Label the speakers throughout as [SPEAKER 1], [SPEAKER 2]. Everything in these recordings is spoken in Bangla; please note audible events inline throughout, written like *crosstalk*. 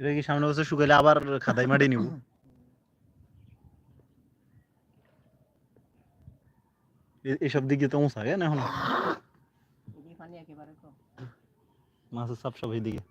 [SPEAKER 1] এটা কি সামনে বছর শুকাইলে আবার খাদাই মাটি নিব এ- এসব দিকে তো উঁচা কেন এখন
[SPEAKER 2] এদিকে পানি একেবারে কম
[SPEAKER 1] মাছের চাপ সব এইদিকে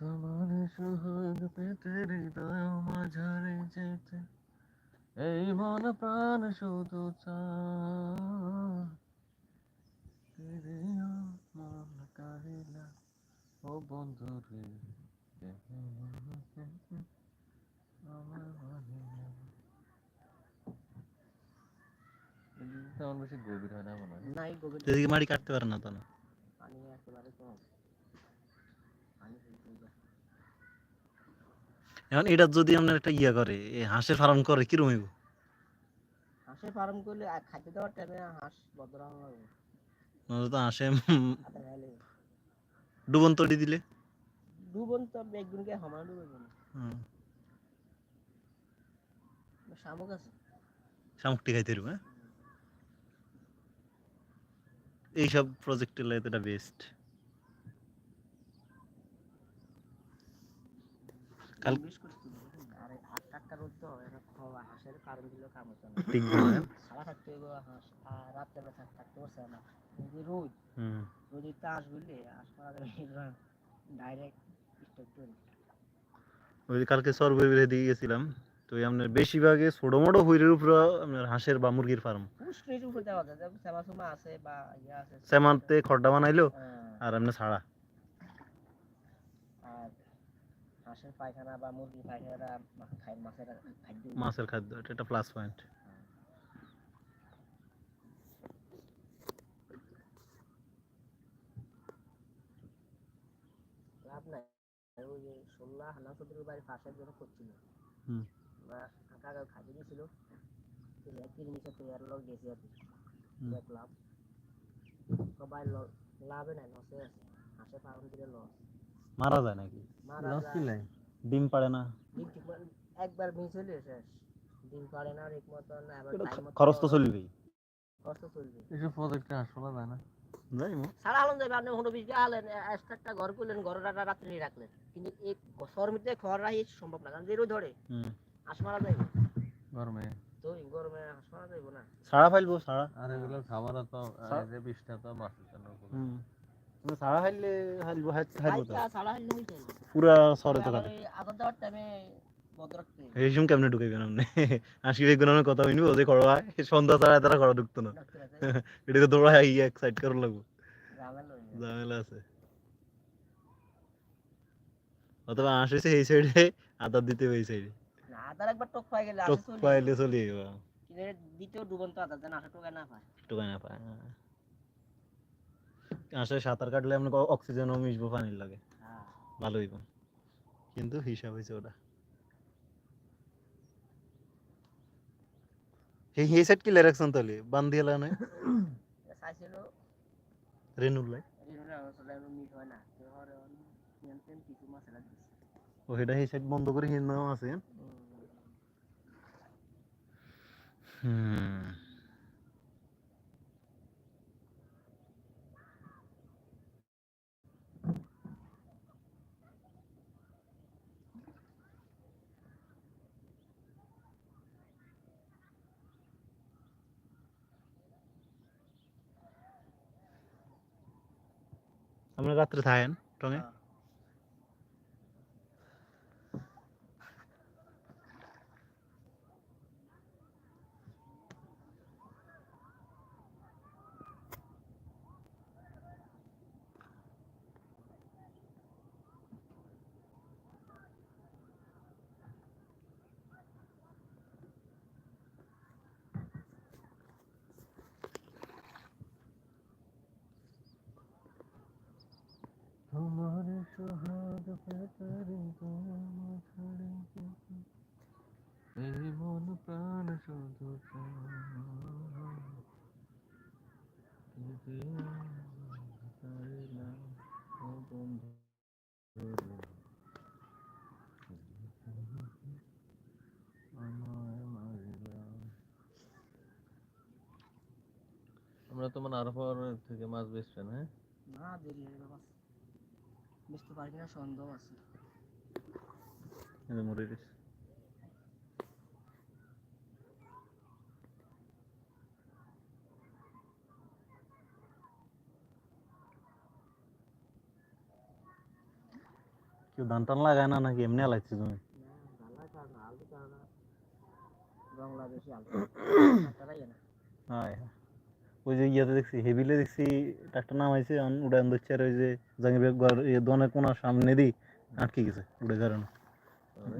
[SPEAKER 3] তোমার সোহাগ পেতে হৃদয় মাঝারে যেতে এই মন প্রাণ শুধু মন কাহিলা ও বন্ধু রে আমার মনে তেমন বেশি গভীর হয় না মনে হয়
[SPEAKER 2] নাই গভীর।
[SPEAKER 1] মাটি কাটতে পারে না তো না
[SPEAKER 2] পানি একেবারে কম পানি ফুল যায়
[SPEAKER 1] এখন এটা যদি আপনার একটা ইয়া করে হাঁসের ফার্ম করে কিরম হইব?
[SPEAKER 2] হাঁসের ফার্ম করলে আর খাদ্য দেওয়ার টাইমে হাঁস বদলা হবে
[SPEAKER 1] নয়তো তো হাঁসে
[SPEAKER 2] হাতে খাইলে
[SPEAKER 1] ডুবন তড়ি দিলে?
[SPEAKER 2] ডুবন তো একজনকে সমান ডুবে না
[SPEAKER 1] হুম,
[SPEAKER 2] শামুক আছে।
[SPEAKER 1] শামুকটি খাইতে হ্যাঁ? এইসব প্রজেক্টের লাগে তো এটা বেস্ট কাল-
[SPEAKER 2] বিশ করছি আর আট টাটকা রোদ তো এটা খাওয়া হাঁসের কারণ দিল কাম হচ্ছে না
[SPEAKER 1] বলেন
[SPEAKER 2] সারা থাকতে হবে হাঁস আর রাত্রে বেলা থাক- থাকতে পারছে না। এই যে রোদ
[SPEAKER 1] হুম।
[SPEAKER 2] রোদের তো আস বুঝলে আস করা যাবে ডাইরেক্ট স্টক করে
[SPEAKER 1] ওই কালকে সরবরির দিকে গেছিলাম তো আপনার বেশিরভাগে ছোট মোটো হুইরের উপর আপনার হাঁসের বা মুরগির ফার্ম।
[SPEAKER 2] ইয়ে
[SPEAKER 1] সেমান্তে খড্ডা বানাইলো
[SPEAKER 2] হ্যাঁ,
[SPEAKER 1] আর এমনি ছাড়া
[SPEAKER 2] আর হাঁসের পায়খানা বা মুরগির পায়খানাটা মাছের খাদ্য।
[SPEAKER 1] মাছের খাদ্য এটা একটা প্লাস পয়েন্ট
[SPEAKER 2] লাভ নাই। ওই যে সোল্লা হানা চৌধুরীর বাড়ি পাশের জন্য করছিল। কাকা খাইতে দিয়েছিল তিন নিচে তৈরি লোক গেছে আর কি। দেখলাম সবাই লাভে নাই লসে আছে। হাঁসে ফার্ম দিলে লস।
[SPEAKER 1] মারা যায় নাকি?
[SPEAKER 3] নাই
[SPEAKER 1] ডিম পাড়ে না।
[SPEAKER 2] একবার মিস হলে শেষ ডিম পারে না ঠিক মতন আবার
[SPEAKER 1] খরচ তো চলবেই।
[SPEAKER 2] খরচ তো চলবে
[SPEAKER 3] এসব প্রজেক্টে যায় না।
[SPEAKER 2] সারা আলম যাবে আপনি আলেন একটা ঘর করলেন ঘর রাত্রে রাখলেন। কিন্তু এই শহর মধ্যে খড় রাখি সম্ভব না কারণ যে রোদ ধরে
[SPEAKER 1] হুম।
[SPEAKER 2] হাঁস মারা যাইব।
[SPEAKER 3] গরমে।
[SPEAKER 2] তো এই গরমে হাঁস মারা যাইব না।
[SPEAKER 1] ছাড়া ফাইলবো ছাড়া
[SPEAKER 3] আর এগুলো খাবার তো যে বিষটা তো মাছের জন্য উপকার।
[SPEAKER 1] হুম। তুমি ছাড়া ফাইলে হাইলবো হাইলবো তো পুরা সরে তো কেমনে ঢুকাইবেন আপনি? কথা হইনি ওদের খড়া হয় সন্ধ্যা ছাড়া তারা খড়া ঢুকতো না।
[SPEAKER 2] আছে,
[SPEAKER 1] এটাকে দৌড়া এক সাইড করে লাগবো।
[SPEAKER 2] ঝামেলা
[SPEAKER 1] আছে। অথবা হয়েছে এই সাইডে আদার দিতে এই সাইডে
[SPEAKER 2] না, আদার একবার টক পাই গেলে
[SPEAKER 1] টক পাইলে চলে যাবে।
[SPEAKER 2] দ্বিতীয় ডুবন্ত আদার যেন আসে টোকায় না পায়।
[SPEAKER 1] টোকাই না পায় হ্যাঁ। সাঁতার কাটলে আপনাকে অক্সিজেনও মিশবো পানির লাগে। ভালো হইব কিন্তু হিসাব হয়েছে ওটা। এই সাইড কি রাখছেন তাহলে বান্ধি এলা নয়?
[SPEAKER 2] এটা চাইছিল।
[SPEAKER 1] রেনুর লাই?
[SPEAKER 2] রেনুরে আসলে মিট হয় না। তো হরে নিয়ন্ত্রণ কিছু মাছ এরা দিচ্ছে
[SPEAKER 1] ও এটা এই সাইড বন্ধ করে হিন্দাও আছে হুম। আপনার রাত্রে থাকেন টঙে
[SPEAKER 2] হ্যাঁ।
[SPEAKER 3] তোমার হৃদয় মাঝারে এই আমরা তো আরও পর থেকে মাছ বেচছেন হ্যাঁ?
[SPEAKER 2] না, দেরি হয়ে গেল বুঝতে পারি না সন্দেহ আছে।
[SPEAKER 1] মরে গেছে। কেউ ধান টান লাগায় না নাকি? এমনি লাগছে তুমি
[SPEAKER 2] বাংলাদেশি আলু। *coughs*
[SPEAKER 1] ওই যে ইয়াতে দেখছি হেভিলে দেখছি ট্রাক্টর নামাইছে আন- উড়ান দিচ্ছে আর ওই যে জাঙ্গিবের ঘর কোনার সামনে দি আটকে গেছে উড়ে কারণ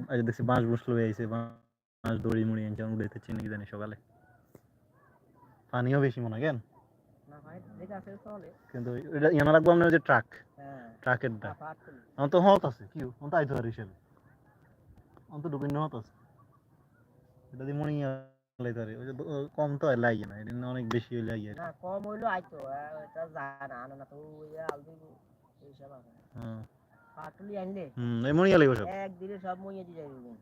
[SPEAKER 1] আজ দেখছি বাঁশ বুস লয়ে আইছে বাঁশ দড়ি মুড়ি আনছে উড়াইতে চিনি জানি সকালে। পানিও বেশি মনে হয় কেন? কিন্তু এটা ইয়ানা আপনার ওই যে ট্রাক।
[SPEAKER 2] হ্যাঁ।
[SPEAKER 1] ট্রাকের ডা আমার তো হত আছে কি আমার তো আইতে পারে হিসেবে। আমার তো ঢুকিন হত আছে। এটা দিয়ে মনে দ- কম তো লাগে না এটা অনেক বেশি লাগে
[SPEAKER 2] না কম হইল আইতো এটা যায় না না তো ওই যে আলু এইসব আছে। আনলে
[SPEAKER 1] হুম এই মনে লাগবে সব
[SPEAKER 2] একদিনে সব মইয়ে দিয়ে যাবে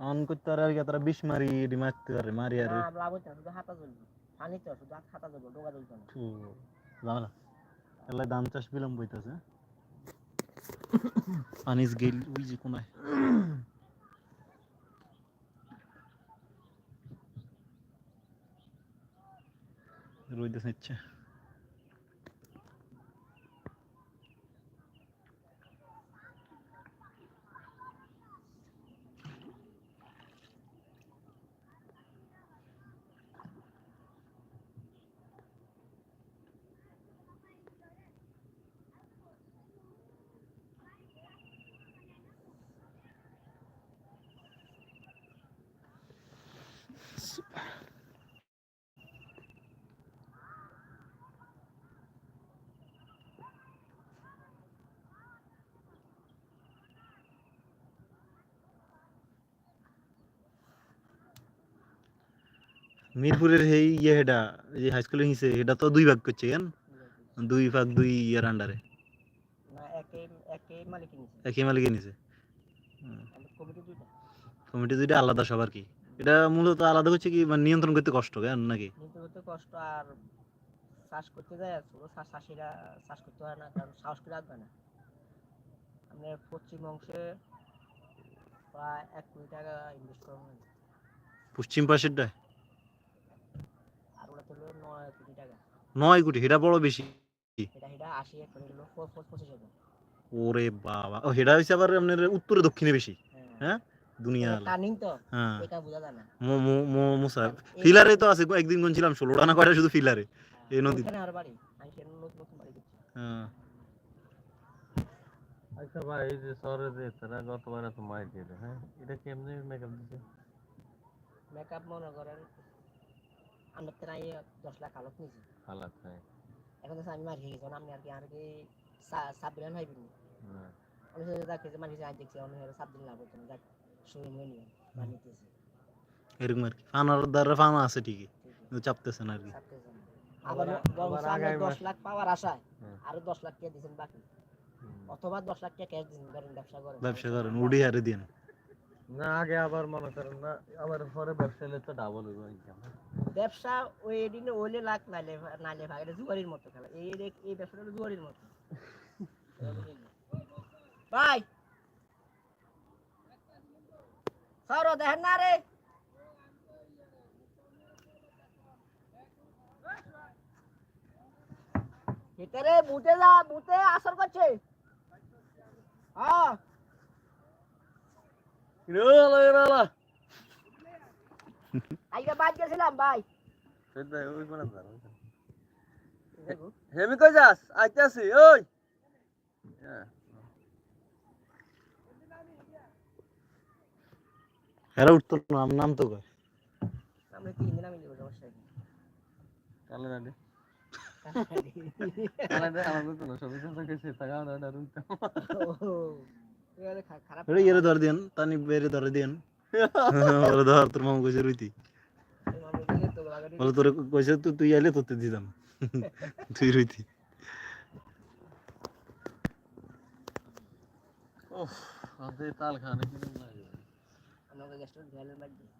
[SPEAKER 1] অন করতে আর কি তারা বিষ মারি এটি মারতে পারে মারি আর
[SPEAKER 2] না লাভ হচ্ছে শুধু হাতা জ্বলবে। পানি তো শুধু হাতা জ্বলবে ডোকা জ্বলবে না।
[SPEAKER 1] ঝামেলা এলাই ধান চাষ বিলম্ব হইতাছে। *coughs* পানিস গেল ওই যে কোনায়। রইতেছে ইচ্ছে মিরপুরের এই ইয়ে হেডা যে হাই স্কুলে হিসে এটা তো দুই ভাগ করছে কেন দুই ভাগ দুই ইয়ার আন্ডারে একই মালিকে নিছে।
[SPEAKER 2] কমিটি দুইটা।
[SPEAKER 1] আলাদা সবার কি। এটা মূলত আলাদা হচ্ছে কি মানে নিয়ন্ত্রণ করতে কষ্ট কেন নাকি?
[SPEAKER 2] হতে কষ্ট আর চাষ করতে যায় চাষ চাষিরা চাষ করতে হয় না কারণ সাহস করে রাখবে না। আপনার পশ্চিম অংশে প্রায় এক কোটি টাকা ইনভেস্ট করা
[SPEAKER 1] পশ্চিম পাশেরটা
[SPEAKER 2] আর ওটা হলো নয় কোটি টাকা
[SPEAKER 1] নয় কোটি এটা বড় বেশি। ওরে বাবা ও হেডা হইছে আবার আপনার উত্তরে দক্ষিণে বেশি। হ্যাঁ। দুনিয়া হ্যাঁ।
[SPEAKER 2] এটা বোঝা যায় না।
[SPEAKER 1] মো মো মো মুসা
[SPEAKER 2] এই-
[SPEAKER 1] ফিলারে তো আছে একদিন গুনছিলাম ষোলোটা না কয়টা শুধু ফিলারে এই নদী হ্যাঁ।
[SPEAKER 3] আচ্ছা ভাই এই যে শহরে যে তারা গতবার এত দিল হ্যাঁ? এটা কেমনি মেকআপ দিছে?
[SPEAKER 2] মেকআপ মনে করেন আমরা তো নাই দশ লাখ আলোক নিয়েছি।
[SPEAKER 3] হ্যাঁ।
[SPEAKER 2] এখন তো আমি মারি গেছি আপনি আর কি আর কি সাব দিলেন ভাইবেন
[SPEAKER 3] হ্যাঁ।
[SPEAKER 2] আমি শুধু যাকে যে আজ দেখছি অন্য সাব দিন লাভ না যাক শুয়ে নিয়ে নিয়ে বানিয়েছি
[SPEAKER 1] এরকম আর কি ফানার দ্বারা ফানা আছে ঠিকই কিন্তু চাপতেছে না আর কি।
[SPEAKER 2] আবার দশ লাখ পাওয়ার আশায়
[SPEAKER 3] হুম।
[SPEAKER 2] আরও দশ লাখ টাকা দিয়েছেন বাকি? অথবা দশ লাখ টাকা ক্যাশ ধরেন ব্যবসা করেন।
[SPEAKER 1] ব্যবসা করেন উড়ি হারে দিন
[SPEAKER 3] না আগে আবার মনে করেন না আবার পরে ব্যবসা তো ডাবল হইব ইনকাম
[SPEAKER 2] ব্যবসা ওই দিনে ওইলে লাখ নাইলে নাইলে ভাগ জুয়ারির মতো খেলা। এই এই- ব্যবসাটা হলো জুয়ারির মতো। ভাই! সরো, দেখেন না রে! ভিতরে বুটে যা, বুটে আসর করছে। হ্যাঁ আজকে বাদ গেছিলাম ভাই
[SPEAKER 3] হেমি কই যাস আইতাছি ওই
[SPEAKER 1] এরা উঠতো না আমার নাম তো কয়
[SPEAKER 2] আমরা তিন দিন আমি লিখব সমস্যা কি
[SPEAKER 3] কালে না
[SPEAKER 2] খারাপ
[SPEAKER 1] ধর দিন তানি বেরে ধরে দিন ধর তোর মামু কইছে রুইতি
[SPEAKER 2] এই মামুর দিকে তো বাগানে
[SPEAKER 1] বলে তোরে কইছে তুই তুই আইলে তোতে দিতাম। *laughs* তুই রইতি।
[SPEAKER 3] তাল খানে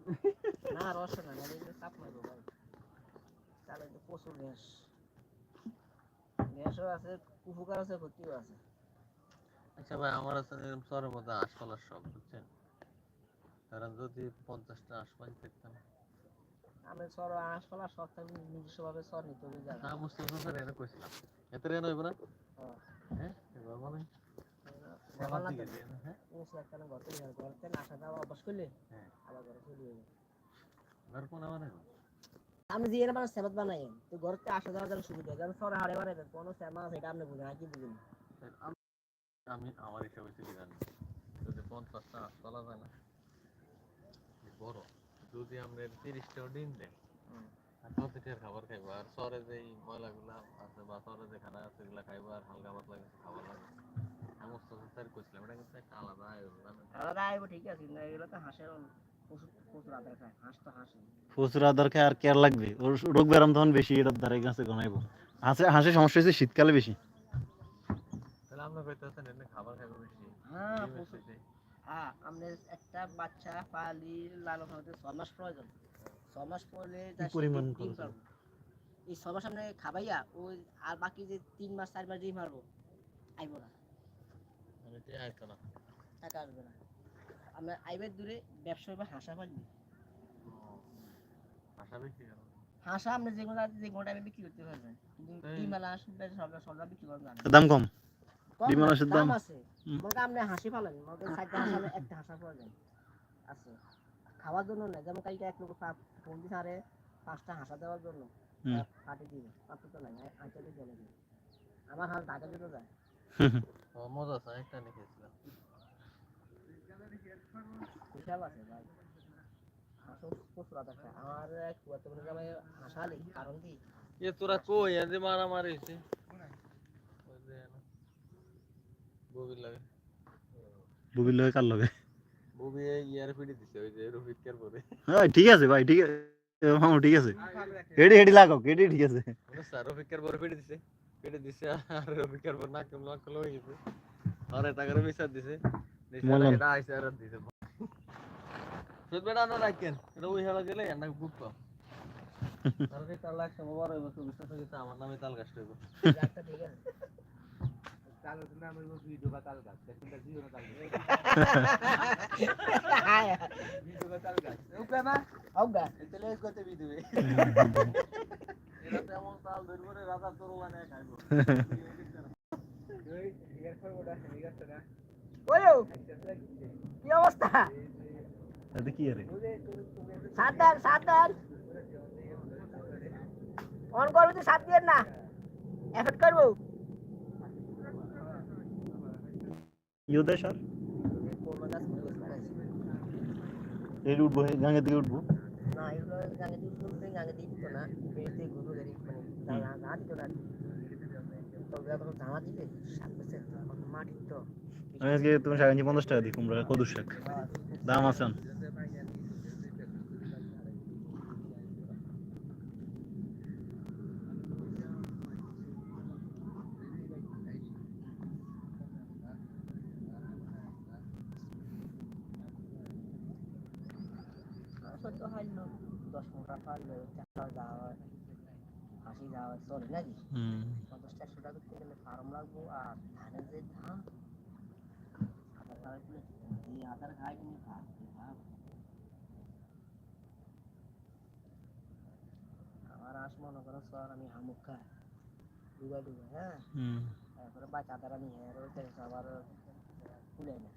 [SPEAKER 3] *laughs*
[SPEAKER 2] না রস না চাপ মারবো ভাই। তাহলে প্রচুর গ্যাস। গ্যাসও আছে উপকার আছে ক্ষতিও আছে।
[SPEAKER 3] আচ্ছা ভাই আমার আছে এরকম শহরের মধ্যে আশপালার সব বুঝছেন? কারণ যদি পঞ্চাশটা আশপাশ দেখতাম।
[SPEAKER 2] আমি সর আঁশপালা সব থাকবে নিজস্বভাবে সর নিতে হবে জায়গা
[SPEAKER 3] তা মুস্তফা স্যার এনে কইছিলাম। এত রেন হইব না?
[SPEAKER 2] হ্যাঁ।
[SPEAKER 3] হ্যাঁ এবার দিয়ে হ্যাঁ
[SPEAKER 2] আসা যাওয়া
[SPEAKER 3] হ্যাঁ। মানে
[SPEAKER 2] মানে বানাই তো ঘর থেকে আসা যাওয়ার জন্য সুবিধা যেমন সরে হাড়ে বানাবেন কোনো সেমা সেটা আপনি বুঝেন আর কি বুঝেন
[SPEAKER 3] আমি আমি আমার হিসাবে জানি। যদি পঞ্চাশটা আশপালা যায় না বড়। যদি আমরা তিরিশটাও ডিম দেয় প্রতিটার খাবার খাইবো। আর শহরে যে এই ময়লাগুলা আছে বা শহরে যে খানা আছে এগুলা খাইবো আর হালকা পাতলা কিছু খাবার লাগে আমি মুস্তফা স্যার কইছিলাম এটা কিন্তু একটা আলাদা আয়োজন?
[SPEAKER 2] আলাদা আইব ঠিক আছে না এগুলো তো হাঁসের প্রচুর প্রচুর আদার খায়
[SPEAKER 1] আর কেয়ার লাগবে? ওর রোগ ব্যারাম তখন বেশি এটার ধারে কাছে গনাইবো। হাঁসে হাঁসের সমস্যা হয়েছে শীতকালে বেশি।
[SPEAKER 3] তাহলে আমরা কইতেছেন এমনি খাবার খাইবো বেশি
[SPEAKER 2] হ্যাঁ
[SPEAKER 3] বেশি।
[SPEAKER 2] হ্যাঁ আপনার একটা বাচ্চা পালি লালন হতে ছ মাস প্রয়োজন। ছ মাস পরে
[SPEAKER 1] পরিমাণ।
[SPEAKER 2] এই ছ মাস আপনি খাবাইয়া ওই আর বাকি যে তিন মাস চার মাস ডিম মারবো আইব না।
[SPEAKER 3] মানে এটা আইতো না?
[SPEAKER 2] টাকা আসবে না। আমরা আইবের দূরে ব্যবসা হবে হাঁসা হাঁসা আপনি যে কোনো যে কোনো টাইমে বিক্রি করতে পারবেন কিন্তু ডিম আলা হাঁস সব সব বিক্রি করা
[SPEAKER 1] দাম কম? ডিম আলাসের দাম?
[SPEAKER 2] আছে। মনে আপনি হাসি পালেন মনে করেন চারটা হাঁস হলে একটা প্রয়োজন আছে। খাওয়ার জন্য না যেমন কালকে এক লোক ফোন দিছে আরে পাঁচটা হাঁসা দেওয়ার জন্য
[SPEAKER 1] হুম।
[SPEAKER 2] দিবে পাত্র তো নাই আইটেলে চলে যাবে আমার হাঁস ঢাকা যেতে যায়।
[SPEAKER 3] ও মজা আছে একটা
[SPEAKER 2] বিশাল আছে ভাই। আমার কুয়াতে মনে হাঁসা কারণ কি?
[SPEAKER 3] এ তোরা কই? এ মারামারি হইছে ওই যে না। ববির লাগে।
[SPEAKER 1] বুবির লগে কার লগে?
[SPEAKER 3] ববি ইয়ার পিড়ি দিছে ওই যে রফিক কের পরে।
[SPEAKER 1] হ্যাঁ ঠিক আছে ভাই ঠিক আছে। হ্যাঁ ঠিক আছে। হেডি হেডি লাগাও হেডি ঠিক আছে।
[SPEAKER 3] স্যার রফিক কের পরে পিড়ি দিছে। পিড়ি দিছে আর রফিক কের পর নাক নাক হয়ে গেছে। আরে টাকার বিচার দিছে। দিছে
[SPEAKER 1] মলম।
[SPEAKER 3] এটা আইছে আর দিছে। সুদ বেটা না রাখেন এটা ওই হেলা গেলে এন্ডা বুক পাও। *laughs* আর যে তার লাগছে মোবার হইব তো বিশ্বাস হয়ে গেছে আমার নামে তাল গাছ। হইব
[SPEAKER 2] একটা ঠিক আছে হোক গা
[SPEAKER 3] এতলে কত এটা তেমন তাল ধরবো রে রাজা তোর মানে খাইবো
[SPEAKER 2] কি অবস্থা?
[SPEAKER 1] কি
[SPEAKER 2] সাবধান অন করবে তো সাত দিয়ে না? এফেক্ট করব?
[SPEAKER 1] ইউদে স্যার এই উঠবো। গাঙ্গে দিকে উঠবো
[SPEAKER 2] না। এগুলো না গাড়ি মানে না দিত না তবে এখন দিলে মাটির তো।
[SPEAKER 1] আমি আজকে তুমি শাক আনছি পঞ্চাশ টাকা দিই কুমড়া কদুর শাক। দাম আছে অন।
[SPEAKER 2] সত্য হয় না দশ পনেরো পারলে চারটা যাওয়া হয় হাসি যাওয়া হয় চলে নাকি
[SPEAKER 1] হুম
[SPEAKER 2] পঞ্চাশ একশো টাকা করতে গেলে ফার্ম লাগবো আর ধানের যে ধান আধার কার্ড এই আধার কার্ড নিয়ে ভাব ভাব আমার আস মনে করো স্যার আমি হামুক খাই ডুবা ডুবা হ্যাঁ
[SPEAKER 1] হুম
[SPEAKER 2] তারপরে বাচ্চা তারা নিয়ে আর ওই আবার তুলে না